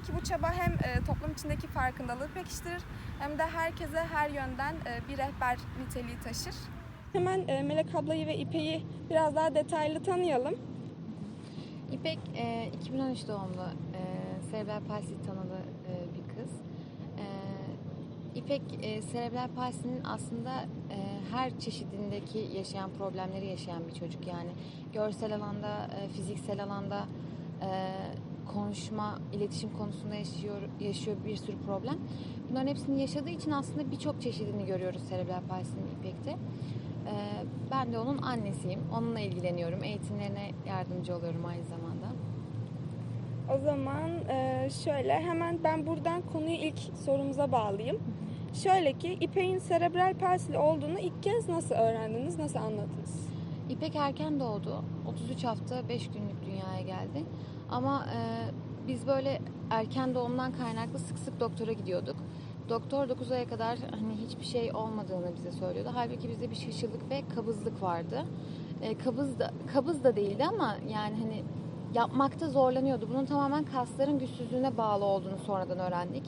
Umarım ki bu çaba hem e, toplum içindeki farkındalığı pekiştirir hem de herkese her yönden e, bir rehber niteliği taşır. Hemen e, Melek ablayı ve İpek'i biraz daha detaylı tanıyalım. İpek e, 2013 doğumlu serebral palsi tanılı bir kız. İpek serebral palsinin aslında her çeşidindeki yaşayan problemleri yaşayan bir çocuk yani görsel alanda, fiziksel alanda konuşma, iletişim konusunda yaşıyor yaşıyor bir sürü problem. Bunların hepsini yaşadığı için aslında birçok çeşidini görüyoruz serebral palsinin İpek'te. E, ben de onun annesiyim. Onunla ilgileniyorum. Eğitimlerine yardımcı oluyorum aynı zamanda. O zaman e, şöyle hemen ben buradan konuyu ilk sorumuza bağlayayım. Şöyle ki İpek'in serebral palsili olduğunu ilk kez nasıl öğrendiniz, nasıl anladınız? İpek erken doğdu. 33 hafta 5 günlük dünyaya geldi. Ama e, biz böyle erken doğumdan kaynaklı sık sık doktora gidiyorduk. Doktor 9 aya kadar hani hiçbir şey olmadığını bize söylüyordu. Halbuki bizde bir şişirlik ve kabızlık vardı. E, kabız da kabız da değildi ama yani hani yapmakta zorlanıyordu. Bunun tamamen kasların güçsüzlüğüne bağlı olduğunu sonradan öğrendik.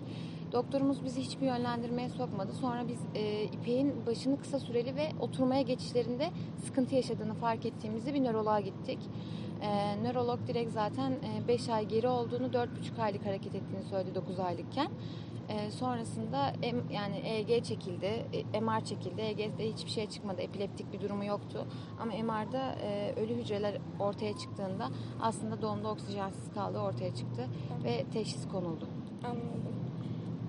Doktorumuz bizi hiçbir yönlendirmeye sokmadı. Sonra biz e, İpek'in başını kısa süreli ve oturmaya geçişlerinde sıkıntı yaşadığını fark ettiğimizde bir nöroloğa gittik. E, nörolog direkt zaten 5 ay geri olduğunu, 4,5 aylık hareket ettiğini söyledi 9 aylıkken. E, sonrasında M, yani EEG çekildi, e, MR çekildi. EEG'de hiçbir şey çıkmadı, epileptik bir durumu yoktu. Ama MR'da e, ölü hücreler ortaya çıktığında aslında doğumda oksijensiz kaldığı ortaya çıktı ve teşhis konuldu. Anladım.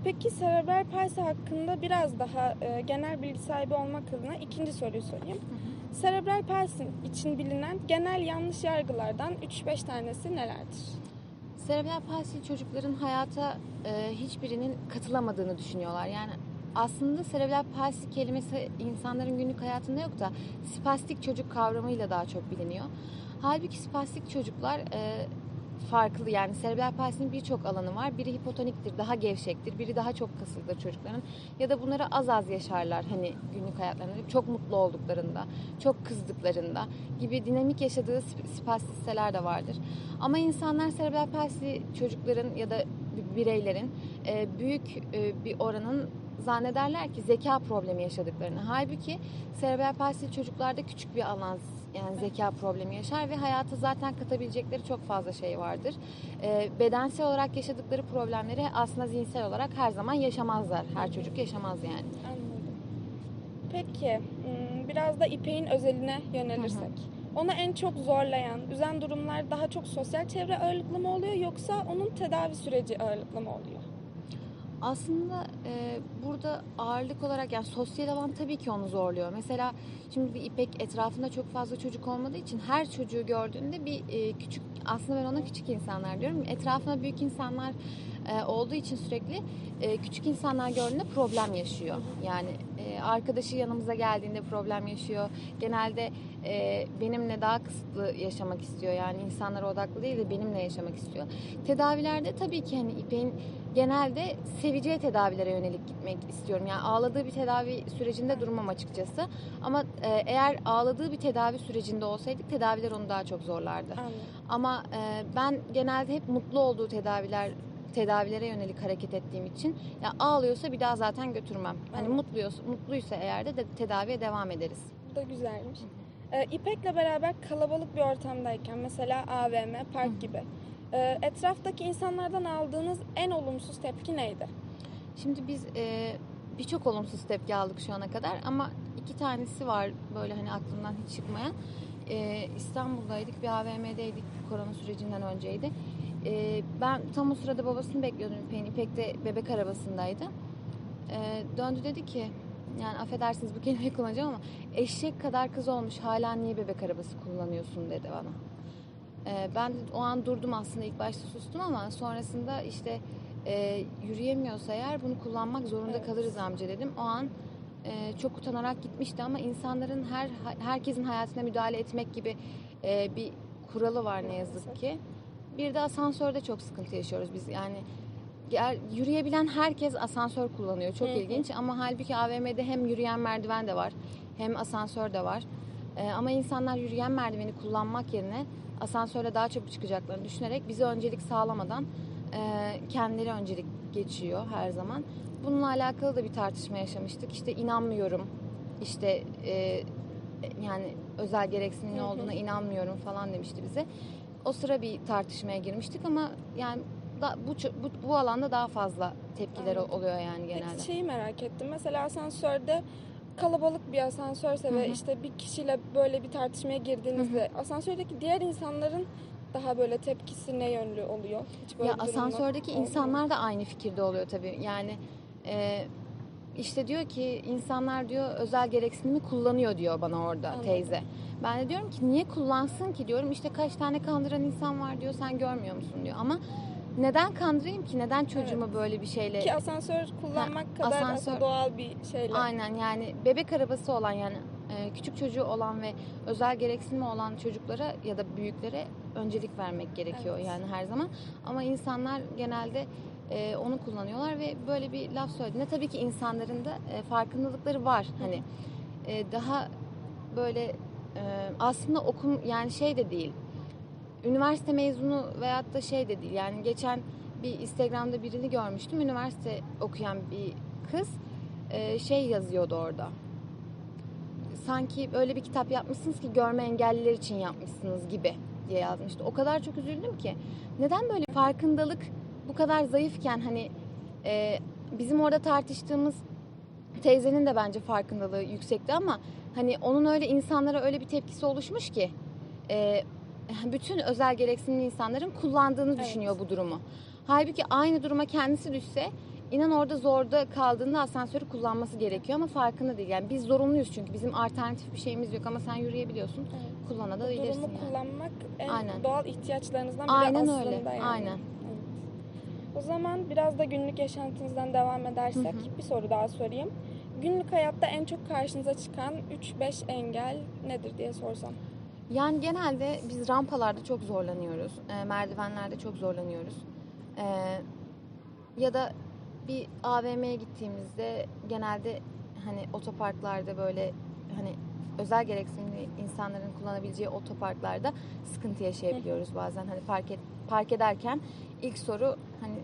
Peki serebral palsi hakkında biraz daha e, genel bilgi sahibi olmak adına ikinci soruyu sorayım. Serebral palsi için bilinen genel yanlış yargılardan 3-5 tanesi nelerdir? Serebral palsi çocukların hayata e, hiçbirinin katılamadığını düşünüyorlar. Yani aslında serebral palsi kelimesi insanların günlük hayatında yok da spastik çocuk kavramıyla daha çok biliniyor. Halbuki spastik çocuklar e, farklı yani serebral palsinin birçok alanı var. Biri hipotoniktir, daha gevşektir. Biri daha çok kasıldır çocukların. Ya da bunları az az yaşarlar hani günlük hayatlarında. Çok mutlu olduklarında, çok kızdıklarında gibi dinamik yaşadığı sp- spastisteler de vardır. Ama insanlar serebral palsi çocukların ya da bi- bireylerin büyük bir oranın zannederler ki zeka problemi yaşadıklarını. Halbuki serebral palsi çocuklarda küçük bir alan yani zeka problemi yaşar ve hayata zaten katabilecekleri çok fazla şey vardır. E, bedensel olarak yaşadıkları problemleri aslında zihinsel olarak her zaman yaşamazlar. Her çocuk yaşamaz yani. Anladım. Peki hmm, biraz da İpek'in özeline yönelirsek. Onu en çok zorlayan, üzen durumlar daha çok sosyal çevre ağırlıklı mı oluyor yoksa onun tedavi süreci ağırlıklı mı oluyor? Aslında e, burada ağırlık olarak yani sosyal alan tabii ki onu zorluyor. Mesela şimdi İpek etrafında çok fazla çocuk olmadığı için her çocuğu gördüğünde bir e, küçük aslında ben ona küçük insanlar diyorum. Etrafında büyük insanlar e, olduğu için sürekli e, küçük insanlar gördüğünde problem yaşıyor. Yani e, arkadaşı yanımıza geldiğinde problem yaşıyor. Genelde e, benimle daha kısıtlı yaşamak istiyor. Yani insanlara odaklı değil de benimle yaşamak istiyor. Tedavilerde tabii ki hani İpek'in genelde seveceği tedavilere yönelik gitmek istiyorum. Yani ağladığı bir tedavi sürecinde durmam açıkçası. Ama e, eğer ağladığı bir tedavi sürecinde olsaydık tedaviler onu daha çok zorlardı. Anladım. Ama e, ben genelde hep mutlu olduğu tedaviler tedavilere yönelik hareket ettiğim için ya ağlıyorsa bir daha zaten götürmem. Hani Evet. mutluysa mutluysa eğer de, de tedaviye devam ederiz. Bu da güzelmiş. Ee, İpek'le beraber kalabalık bir ortamdayken mesela AVM, park gibi e, etraftaki insanlardan aldığınız en olumsuz tepki neydi? Şimdi biz e, birçok olumsuz tepki aldık şu ana kadar ama iki tanesi var böyle hani aklımdan hiç çıkmayan. E, İstanbul'daydık bir AVM'deydik korona sürecinden önceydi. E, ben tam o sırada babasını bekliyordum İpek'in. İpek de bebek arabasındaydı. E, döndü dedi ki yani affedersiniz bu kelimeyi kullanacağım ama eşek kadar kız olmuş hala niye bebek arabası kullanıyorsun dedi bana. E, ben o an durdum aslında ilk başta sustum ama sonrasında işte e, yürüyemiyorsa eğer bunu kullanmak zorunda Evet. kalırız amca dedim. O an e, çok utanarak gitmişti ama insanların her herkesin hayatına müdahale etmek gibi e, bir kuralı var ne yazık ki. Bir de asansörde çok sıkıntı yaşıyoruz biz yani. Yürüyebilen herkes asansör kullanıyor. Çok Hı hı. ilginç ama halbuki AVM'de hem yürüyen merdiven de var hem asansör de var. Ee, ama insanlar yürüyen merdiveni kullanmak yerine asansörle daha çabuk çıkacaklarını düşünerek bize öncelik sağlamadan e, kendileri öncelik geçiyor her zaman. Bununla alakalı da bir tartışma yaşamıştık. İşte inanmıyorum. İşte e, yani özel hı. olduğuna inanmıyorum falan demişti bize. O sıra bir tartışmaya girmiştik ama yani da, bu, bu bu alanda daha fazla tepkiler Anladım. oluyor yani genelde. Peki şeyi merak ettim. Mesela asansörde kalabalık bir asansörse Hı ve işte bir kişiyle böyle bir tartışmaya girdiğinizde asansördeki diğer insanların daha böyle tepkisi ne yönlü oluyor? Hiç böyle Ya asansördeki mu? insanlar da aynı fikirde oluyor tabii. Yani e, işte diyor ki insanlar diyor özel gereksinimi kullanıyor diyor bana orada Anladım. teyze. Ben de diyorum ki niye kullansın ki diyorum. İşte kaç tane kandıran insan var diyor sen görmüyor musun diyor. Ama neden kandırayım ki? Neden çocuğumu böyle bir şeyle Ki asansör kullanmak Ha, kadar asansör- aslında doğal bir şeyle. Aynen yani bebek arabası olan yani e, küçük çocuğu olan ve özel gereksinimi olan çocuklara ya da büyüklere öncelik vermek gerekiyor Evet. yani her zaman. Ama insanlar genelde e, onu kullanıyorlar ve böyle bir laf söylediğinde tabii ki insanların da e, farkındalıkları var. Hani e, daha böyle e, aslında okum yani şey de değil. Üniversite mezunu veyahut da şey de değil. Yani geçen bir Instagram'da birini görmüştüm. Üniversite okuyan bir kız e, şey yazıyordu orada. Sanki öyle bir kitap yapmışsınız ki görme engelliler için yapmışsınız gibi diye yazmıştı. O kadar çok üzüldüm ki. Neden böyle farkındalık bu kadar zayıfken hani e, bizim orada tartıştığımız teyzenin de bence farkındalığı yüksekti ama hani onun öyle insanlara öyle bir tepkisi oluşmuş ki e, bütün özel gereksinimli insanların kullandığını Evet. düşünüyor bu durumu. Halbuki aynı duruma kendisi düşse inan orada zorda kaldığında asansörü kullanması gerekiyor ama farkında değil. Yani biz zorunluyuz çünkü bizim alternatif bir şeyimiz yok ama sen yürüyebiliyorsun. Evet. Bu Kullanabilirsin durumu yani. kullanmak en Aynen. doğal ihtiyaçlarınızdan biri Aynen aslında öyle, yani. aynen. O zaman biraz da günlük yaşantınızdan devam edersek Hı hı. bir soru daha sorayım. Günlük hayatta en çok karşınıza çıkan 3-5 engel nedir diye sorsam. Yani genelde biz rampalarda çok zorlanıyoruz. e, merdivenlerde çok zorlanıyoruz. E, ya da bir AVM'ye gittiğimizde genelde hani otoparklarda böyle hani özel gereksinimli insanların kullanabileceği otoparklarda sıkıntı yaşayabiliyoruz bazen. Hani park et, park ederken ilk soru hani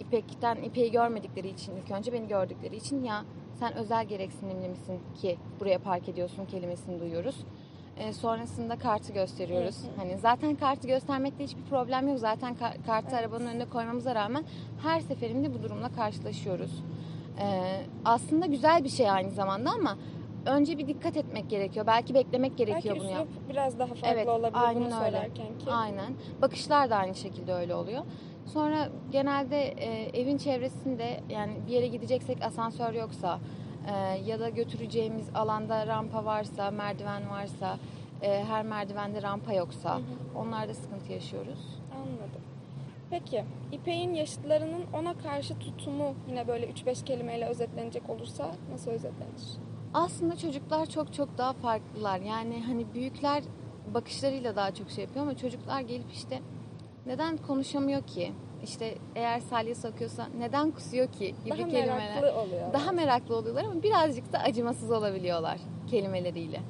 İpek'ten İpek'i görmedikleri için ilk önce beni gördükleri için ya sen özel gereksinimli misin ki buraya park ediyorsun kelimesini duyuyoruz. E, sonrasında kartı gösteriyoruz. Hı hı. Hani zaten kartı göstermekte hiçbir problem yok. Zaten ka- kartı Evet. arabanın önüne koymamıza rağmen her seferinde bu durumla karşılaşıyoruz. E, aslında güzel bir şey aynı zamanda ama önce bir dikkat etmek gerekiyor. Belki beklemek gerekiyor Belki bunu yap. biraz daha farklı Evet, olabilir aynen bunu öyle. söylerken ki. Aynen. Bakışlar da aynı şekilde öyle oluyor. Sonra genelde e, evin çevresinde yani bir yere gideceksek asansör yoksa e, ya da götüreceğimiz alanda rampa varsa, merdiven varsa, e, her merdivende rampa yoksa Hı hı. onlarda sıkıntı yaşıyoruz. Anladım. Peki İpek'in yaşıtlarının ona karşı tutumu yine böyle 3-5 kelimeyle özetlenecek olursa nasıl özetlenir? Aslında çocuklar çok çok daha farklılar. Yani hani büyükler bakışlarıyla daha çok şey yapıyor ama çocuklar gelip işte neden konuşamıyor ki? İşte eğer salyası akıyorsa neden kusuyor ki gibi Daha kelimeler. meraklı oluyor. Daha meraklı oluyorlar ama birazcık da acımasız olabiliyorlar kelimeleriyle.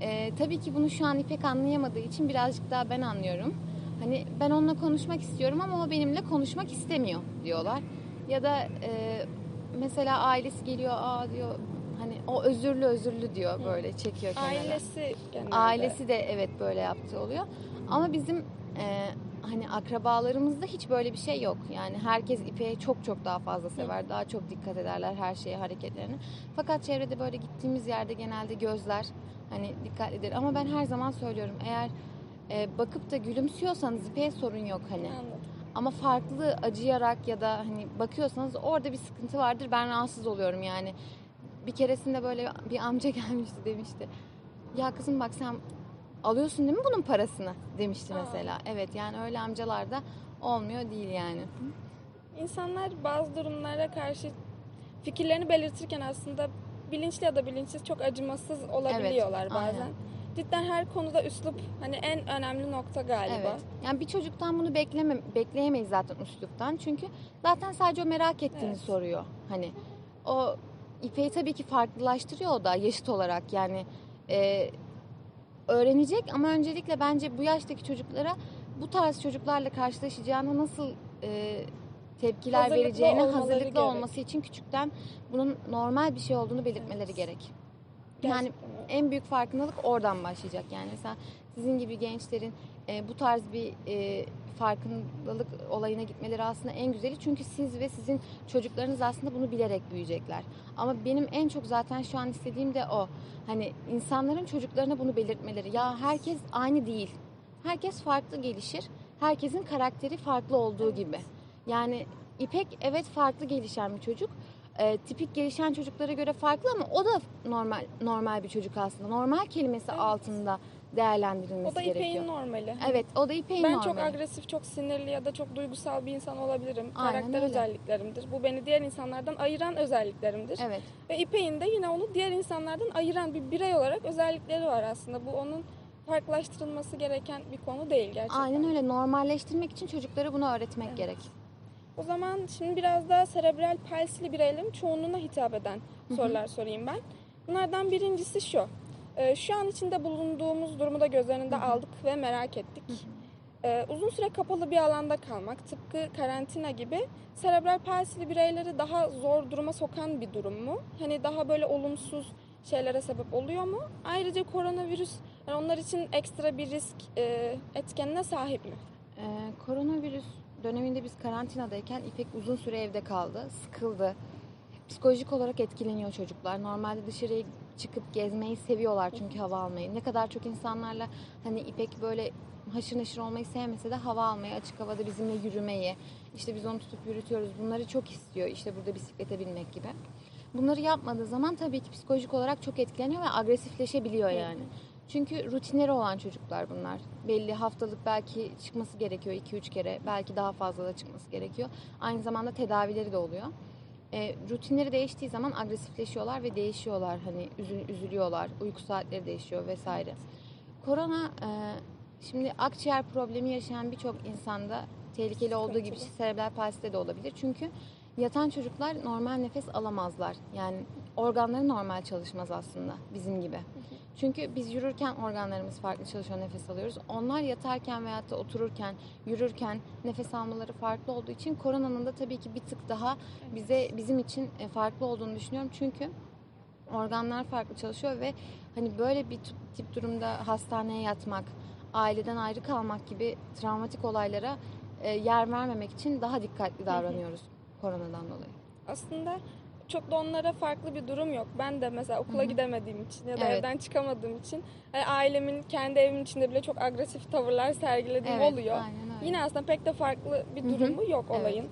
Ee, tabii ki bunu şu an İpek anlayamadığı için birazcık daha ben anlıyorum. Hani ben onunla konuşmak istiyorum ama o benimle konuşmak istemiyor diyorlar. Ya da e, mesela ailesi geliyor aa diyor hani o özürlü özürlü diyor Hı. böyle çekiyor kenara. Ailesi genelde. Ailesi de evet böyle yaptığı oluyor. Ama bizim e, hani akrabalarımızda hiç böyle bir şey yok. Yani herkes İpek'i çok çok daha fazla sever. Daha çok dikkat ederler her şeye, hareketlerine. Fakat çevrede böyle gittiğimiz yerde genelde gözler hani dikkatlidir. Ama ben her zaman söylüyorum eğer e, bakıp da gülümsüyorsanız İpek'e sorun yok hani. Anladım. Ama farklı acıyarak ya da hani bakıyorsanız orada bir sıkıntı vardır. Ben rahatsız oluyorum yani. Bir keresinde böyle bir amca gelmişti demişti. Ya kızım bak sen alıyorsun değil mi bunun parasını demişti Aa. mesela. Evet yani öyle amcalar da olmuyor değil yani. İnsanlar bazı durumlara karşı fikirlerini belirtirken aslında bilinçli ya da bilinçsiz çok acımasız olabiliyorlar Evet, bazen. aynen. Cidden her konuda üslup hani en önemli nokta galiba. Evet. Yani bir çocuktan bunu bekleme, bekleyemeyiz zaten üsluptan. Çünkü zaten sadece o merak ettiğini Evet. soruyor. Hani o İpek'i tabii ki farklılaştırıyor o da yaşıt olarak. Yani e, öğrenecek ama öncelikle bence bu yaştaki çocuklara bu tarz çocuklarla karşılaşacağına nasıl e, tepkiler Hazırlıklı vereceğine hazırlıklı gerek. olması için küçükten bunun normal bir şey olduğunu belirtmeleri Evet. gerek. Yani Gerçekten öyle. en büyük farkındalık oradan başlayacak yani mesela sizin gibi gençlerin e, bu tarz bir e, farkındalık olayına gitmeleri aslında en güzeli çünkü siz ve sizin çocuklarınız aslında bunu bilerek büyüyecekler. Ama benim en çok zaten şu an istediğim de o. Hani insanların çocuklarına bunu belirtmeleri. Ya herkes aynı değil. Herkes farklı gelişir. Herkesin karakteri farklı olduğu gibi. Yani İpek evet farklı gelişen bir çocuk. Ee, tipik gelişen çocuklara göre farklı ama o da normal normal bir çocuk aslında. Normal kelimesi Evet. altında değerlendirilmesi O da gerekiyor. İpek'in normali. Evet, o da İpek'in Ben normali. çok agresif, çok sinirli ya da çok duygusal bir insan olabilirim. Aynen Karakter öyle. özelliklerimdir. Bu beni diğer insanlardan ayıran özelliklerimdir. Evet. Ve İpek'in de yine onu diğer insanlardan ayıran bir birey olarak özellikleri var aslında. Bu onun farklılaştırılması gereken bir konu değil gerçekten. Aynen öyle. Normalleştirmek için çocuklara bunu öğretmek Evet. gerek. O zaman şimdi biraz daha serebral palsili bireylerin çoğunluğuna hitap eden sorular sorayım ben. Bunlardan birincisi şu. Ee, Şu an içinde bulunduğumuz durumu da göz önünde aldık ve merak ettik. Ee, Uzun süre kapalı bir alanda kalmak, tıpkı karantina gibi serebral palsili bireyleri daha zor duruma sokan bir durum mu? Hani daha böyle olumsuz şeylere sebep oluyor mu? Ayrıca koronavirüs yani onlar için ekstra bir risk e, etkenine sahip mi? Ee, koronavirüs döneminde biz karantinadayken İpek uzun süre evde kaldı. Sıkıldı. Psikolojik olarak etkileniyor çocuklar. Normalde dışarıya çıkıp gezmeyi seviyorlar çünkü hava almayı. Ne kadar çok insanlarla hani İpek böyle haşır neşir olmayı sevmese de hava almayı, açık havada bizimle yürümeyi, işte biz onu tutup yürütüyoruz. Bunları çok istiyor. İşte burada bisiklete binmek gibi. Bunları yapmadığı zaman tabii ki psikolojik olarak çok etkileniyor ve agresifleşebiliyor yani. Çünkü rutinleri olan çocuklar bunlar. Belli haftalık belki çıkması gerekiyor 2-3 kere. Belki daha fazla da çıkması gerekiyor. Aynı zamanda tedavileri de oluyor. E, rutinleri değiştiği zaman agresifleşiyorlar ve değişiyorlar. Hani üzül, üzülüyorlar. Uyku saatleri değişiyor vesaire. Korona e, şimdi akciğer problemi yaşayan birçok insanda tehlikeli olduğu gibi Sıkıntılı. serebral palside de olabilir. Çünkü yatan çocuklar normal nefes alamazlar. Yani organları normal çalışmaz aslında bizim gibi. Çünkü biz yürürken organlarımız farklı çalışıyor, nefes alıyoruz. Onlar yatarken veyahut da otururken, yürürken nefes almaları farklı olduğu için koronanın da tabii ki bir tık daha bize bizim için e, farklı olduğunu düşünüyorum. Çünkü organlar farklı çalışıyor ve hani böyle bir tip- durumda hastaneye yatmak, aileden ayrı kalmak gibi travmatik olaylara e, yer vermemek için daha dikkatli davranıyoruz koronadan dolayı. Aslında çok da onlara farklı bir durum yok. Ben de mesela okula Hı hı. gidemediğim için ya da Evet. evden çıkamadığım için yani ailemin kendi evimin içinde bile çok agresif tavırlar sergilediğim oluyor. aynen öyle. Yine aslında pek de farklı bir durumu yok Evet. olayın.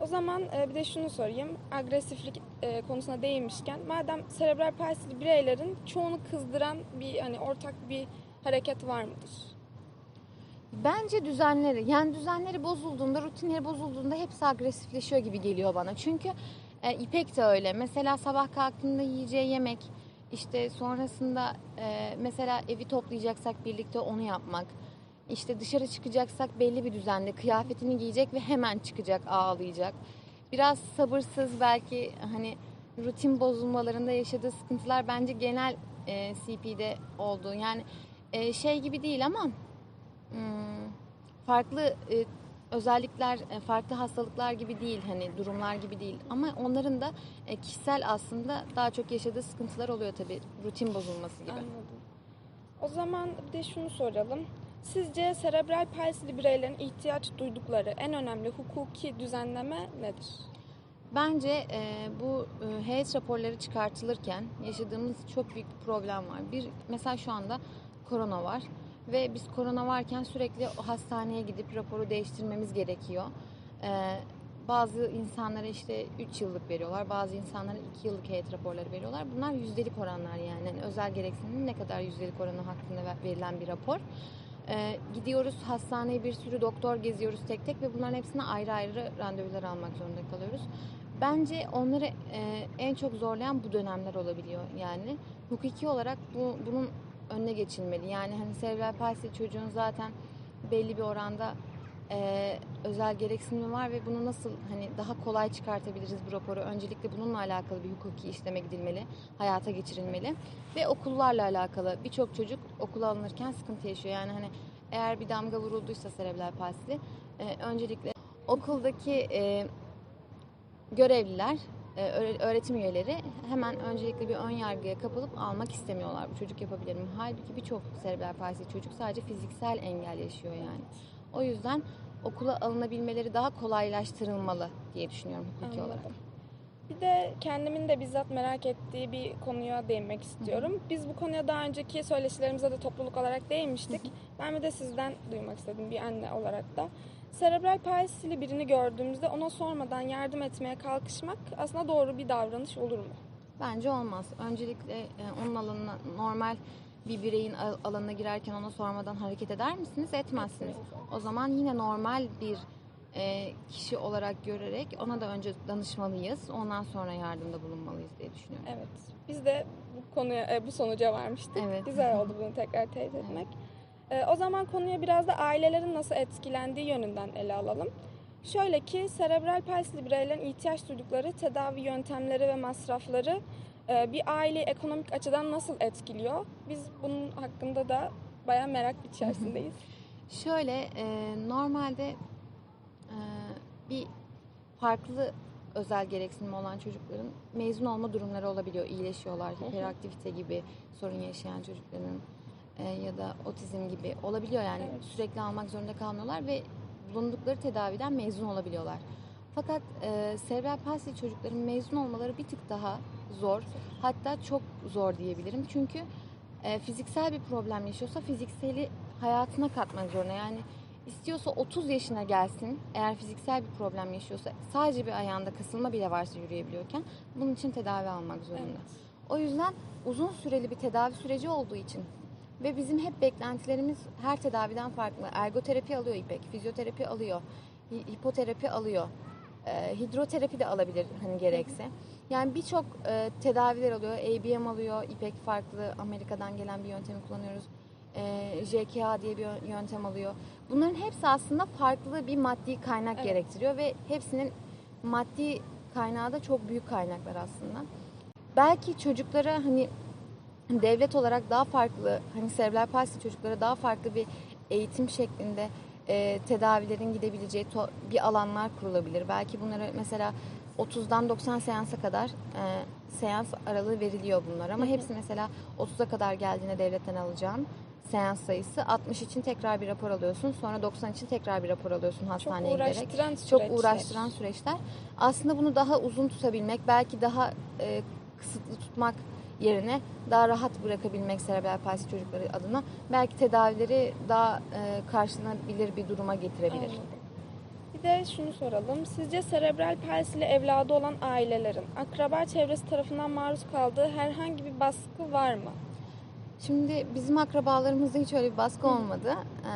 O zaman e, bir de şunu sorayım. Agresiflik e, konusuna değinmişken madem serebral palsili bireylerin çoğunu kızdıran bir hani ortak bir hareket var mıdır? Bence düzenleri yani düzenleri bozulduğunda rutinleri bozulduğunda hepsi agresifleşiyor gibi geliyor bana. Çünkü e, İpek de öyle. Mesela sabah kalktığında yiyeceği yemek işte sonrasında e, mesela evi toplayacaksak birlikte onu yapmak. İşte dışarı çıkacaksak belli bir düzende kıyafetini giyecek ve hemen çıkacak ağlayacak. Biraz sabırsız belki hani rutin bozulmalarında yaşadığı sıkıntılar bence genel e, CP'de oldu. Yani e, şey gibi değil ama Hmm, farklı e, özellikler, e, farklı hastalıklar gibi değil hani durumlar gibi değil ama onların da e, kişisel aslında daha çok yaşadığı sıkıntılar oluyor tabii rutin bozulması gibi. Anladım. O zaman bir de şunu soralım. Sizce serebral palsili bireylerin ihtiyaç duydukları en önemli hukuki düzenleme nedir? Bence e, bu e, heyet raporları çıkartılırken yaşadığımız çok büyük bir problem var. Bir mesela şu anda korona var ve biz korona varken sürekli hastaneye gidip raporu değiştirmemiz gerekiyor. E, bazı insanlara işte 3 yıllık veriyorlar, bazı insanlara 2 yıllık heyet raporları veriyorlar. Bunlar yüzdelik oranlar yani. Yani özel gereksinimin ne kadar yüzdelik oranı hakkında ver- verilen bir rapor. Ee, gidiyoruz hastaneye bir sürü doktor geziyoruz tek tek ve bunların hepsine ayrı ayrı randevular almak zorunda kalıyoruz. Bence onları e, en çok zorlayan bu dönemler olabiliyor yani. Hukuki olarak bu, bunun önüne geçilmeli. Yani hani serebral palsi çocuğun zaten belli bir oranda e, özel gereksinimi var ve bunu nasıl hani daha kolay çıkartabiliriz bu raporu? Öncelikle bununla alakalı bir hukuki işleme gidilmeli, hayata geçirilmeli ve okullarla alakalı birçok çocuk okula alınırken sıkıntı yaşıyor. Yani hani eğer bir damga vurulduysa serebral palsi e, öncelikle okuldaki e, görevliler, öğretim üyeleri hemen öncelikle bir ön yargıya kapılıp almak istemiyorlar. Bu çocuk yapabilir mi? Halbuki birçok serebral palsi çocuk sadece fiziksel engel yaşıyor yani. O yüzden okula alınabilmeleri daha kolaylaştırılmalı diye düşünüyorum hukuki Anladım. olarak. Bir de kendimin de bizzat merak ettiği bir konuya değinmek istiyorum. Biz bu konuya daha önceki söyleşilerimizde de topluluk olarak değinmiştik. Ben bir de sizden duymak istedim bir anne olarak da. Serebral palsili birini gördüğümüzde ona sormadan yardım etmeye kalkışmak aslında doğru bir davranış olur mu? Bence olmaz. Öncelikle e, onun alanına normal bir bireyin al- alanına girerken ona sormadan hareket eder misiniz? Etmezsiniz. O zaman yine normal bir e, kişi olarak görerek ona da önce danışmalıyız. Ondan sonra yardımda bulunmalıyız diye düşünüyorum. Evet. Biz de bu konuya e, bu sonuca varmıştık. Evet. Güzel oldu bunu tekrar teyit etmek. E, o zaman konuya biraz da ailelerin nasıl etkilendiği yönünden ele alalım. Şöyle ki serebral palsili bireylerin ihtiyaç duydukları tedavi yöntemleri ve masrafları e, bir aileyi ekonomik açıdan nasıl etkiliyor? Biz bunun hakkında da bayağı merak içerisindeyiz. Şöyle e, normalde e, bir farklı özel gereksinimi olan çocukların mezun olma durumları olabiliyor. İyileşiyorlar. Hiperaktivite gibi sorun yaşayan çocukların e, ya da otizm gibi olabiliyor yani Evet. sürekli almak zorunda kalmıyorlar ve bulundukları tedaviden mezun olabiliyorlar. Fakat e, serebral palsi çocukların mezun olmaları bir tık daha zor. Hatta çok zor diyebilirim. Çünkü e, fiziksel bir problem yaşıyorsa fizikseli hayatına katmak zorunda. Yani istiyorsa 30 yaşına gelsin eğer fiziksel bir problem yaşıyorsa sadece bir ayağında kısılma bile varsa yürüyebiliyorken bunun için tedavi almak zorunda. Evet. O yüzden uzun süreli bir tedavi süreci olduğu için ve bizim hep beklentilerimiz her tedaviden farklı. Ergoterapi alıyor İpek, fizyoterapi alıyor, hi- hipoterapi alıyor, e, hidroterapi de alabilir hani gerekse. Yani birçok e, tedaviler alıyor, ABM alıyor, İpek farklı Amerika'dan gelen bir yöntemi kullanıyoruz. E, JKA diye bir yö- yöntem alıyor. Bunların hepsi aslında farklı bir maddi kaynak Evet. gerektiriyor ve hepsinin maddi kaynağı da çok büyük kaynaklar aslında. Belki çocuklara hani devlet olarak daha farklı hani serebral palsi çocuklara daha farklı bir eğitim şeklinde e, tedavilerin gidebileceği to- bir alanlar kurulabilir. Belki bunları mesela 30'dan 90 seansa kadar e, seans aralığı veriliyor bunlar ama hepsi mesela 30'a kadar geldiğinde devletten alacağın seans sayısı 60 için tekrar bir rapor alıyorsun sonra 90 için tekrar bir rapor alıyorsun Çok hastaneye giderek uğraştıran çok süreçler. uğraştıran süreçler. Aslında bunu daha uzun tutabilmek, belki daha e, kısıtlı tutmak yerine daha rahat bırakabilmek serebral palsi çocukları adına belki tedavileri daha e, karşılanabilir bir duruma getirebilir. Anladım. Bir de şunu soralım. Sizce serebral palsili evladı olan ailelerin akraba çevresi tarafından maruz kaldığı herhangi bir baskı var mı? Şimdi bizim akrabalarımızda hiç öyle bir baskı olmadı. Ee,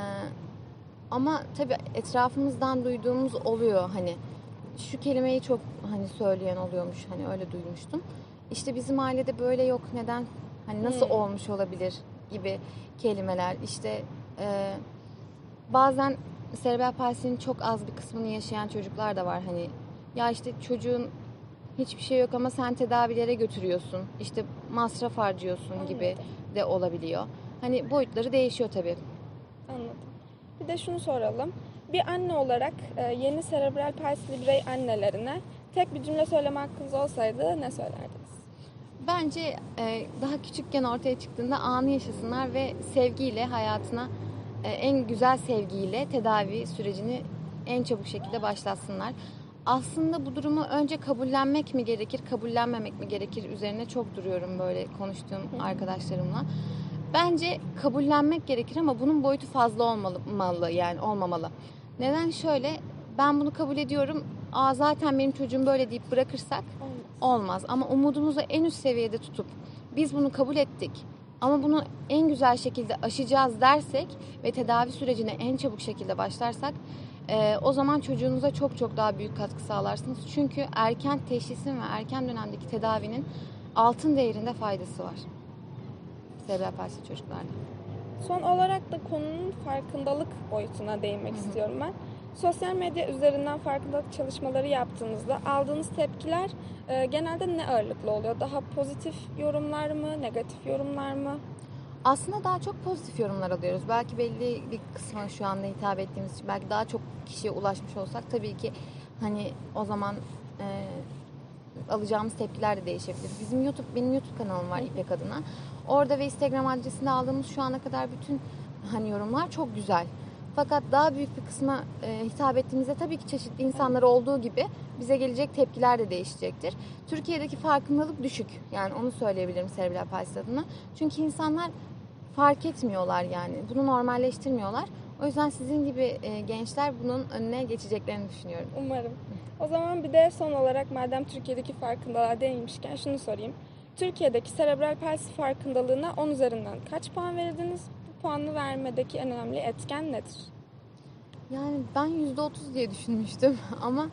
ama tabii etrafımızdan duyduğumuz oluyor hani şu kelimeyi çok hani söyleyen oluyormuş hani öyle duymuştum. İşte bizim ailede böyle yok neden hani nasıl Hmm. olmuş olabilir gibi kelimeler işte e, bazen serebral palsinin çok az bir kısmını yaşayan çocuklar da var hani ya işte çocuğun hiçbir şey yok ama sen tedavilere götürüyorsun işte masraf harcıyorsun gibi Anladım. de olabiliyor. Hani boyutları değişiyor tabii. Anladım. Bir de şunu soralım. Bir anne olarak e, yeni serebral palsili birey annelerine tek bir cümle söyleme hakkınız olsaydı ne söylerdiniz? Bence e, daha küçükken ortaya çıktığında anı yaşasınlar ve sevgiyle hayatına e, en güzel sevgiyle tedavi sürecini en çabuk şekilde başlatsınlar. Aslında bu durumu önce kabullenmek mi gerekir, kabullenmemek mi gerekir üzerine çok duruyorum böyle konuştuğum arkadaşlarımla. Bence kabullenmek gerekir ama bunun boyutu fazla olmalı yani olmamalı. Neden şöyle? Ben bunu kabul ediyorum. Aa zaten benim çocuğum böyle deyip bırakırsak Olmaz. Ama umudumuzu en üst seviyede tutup biz bunu kabul ettik Ama bunu en güzel şekilde aşacağız dersek ve tedavi sürecine en çabuk şekilde başlarsak e, o zaman çocuğunuza çok çok daha büyük katkı sağlarsınız. Çünkü erken teşhisin ve erken dönemdeki tedavinin altın değerinde faydası var. Serebral palsi çocuklarda. Son olarak da konunun farkındalık boyutuna değinmek Hı hı. istiyorum ben. Sosyal medya üzerinden farkındalık çalışmaları yaptığınızda aldığınız tepkiler e, genelde ne ağırlıklı oluyor? Daha pozitif yorumlar mı, negatif yorumlar mı? Aslında daha çok pozitif yorumlar alıyoruz. Belki belli bir kısma şu anda hitap ettiğimiz için belki daha çok kişiye ulaşmış olsak tabii ki hani o zaman e, alacağımız tepkiler de değişebilir. Bizim YouTube benim YouTube kanalım var. İpek adına. Orada ve Instagram adresinde aldığımız şu ana kadar bütün hani yorumlar çok güzel. Fakat daha büyük bir kısma e, hitap ettiğimizde tabii ki çeşitli insanlar olduğu gibi bize gelecek tepkiler de değişecektir. Türkiye'deki farkındalık düşük. Yani onu söyleyebilirim serebral palsi adına. Çünkü insanlar fark etmiyorlar yani. Bunu normalleştirmiyorlar. O yüzden sizin gibi e, gençler bunun önüne geçeceklerini düşünüyorum. Umarım. O zaman bir de son olarak madem Türkiye'deki farkındalığa değinmişken şunu sorayım. Türkiye'deki serebral palsi farkındalığına 10 üzerinden kaç puan verirdiniz? Bu puanı vermedeki en önemli etken nedir? Yani ben %30 diye düşünmüştüm ama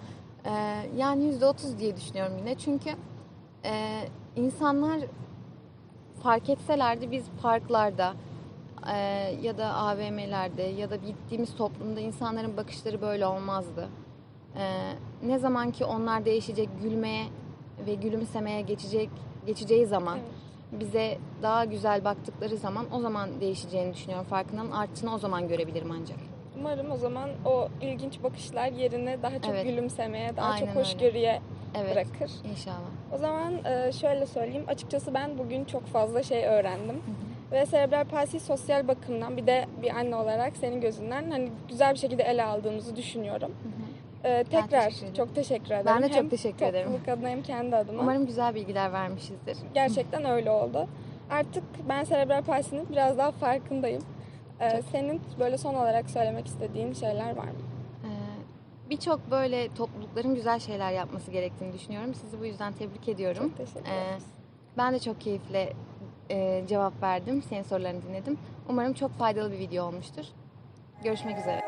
e, yani %30 diye düşünüyorum yine. Çünkü e, insanlar fark etselerdi biz parklarda e, ya da AVM'lerde ya da gittiğimiz toplumda insanların bakışları böyle olmazdı. E, ne zaman ki onlar değişecek, gülmeye ve gülümsemeye geçecek geçeceği zaman Evet. Bize daha güzel baktıkları zaman o zaman değişeceğini düşünüyorum. Farkından arttığını o zaman görebilirim ancak. Umarım o zaman o ilginç bakışlar yerine daha çok Evet. Aynen gülümsemeye, daha çok öyle. hoşgörüye Evet. bırakır. İnşallah. O zaman e, şöyle söyleyeyim. Açıkçası ben bugün çok fazla şey öğrendim. Ve serebral palsi sosyal bakımdan bir de bir anne olarak senin gözünden hani güzel bir şekilde ele aldığımızı düşünüyorum. E, tekrar teşekkür ederim. çok teşekkür ederim. Ben de çok Hem teşekkür ederim. topluluk adına hem kendi adıma. Umarım güzel bilgiler vermişizdir. Gerçekten öyle oldu. Artık ben serebral palsinin biraz daha farkındayım. E, Çok. senin böyle son olarak söylemek istediğin şeyler var mı? Ee, Birçok böyle toplulukların güzel şeyler yapması gerektiğini düşünüyorum. Sizi bu yüzden tebrik ediyorum. Çok teşekkür Ee, ederiz. Ben de çok keyifle e, cevap verdim. Senin sorularını dinledim. Umarım çok faydalı bir video olmuştur. Görüşmek üzere.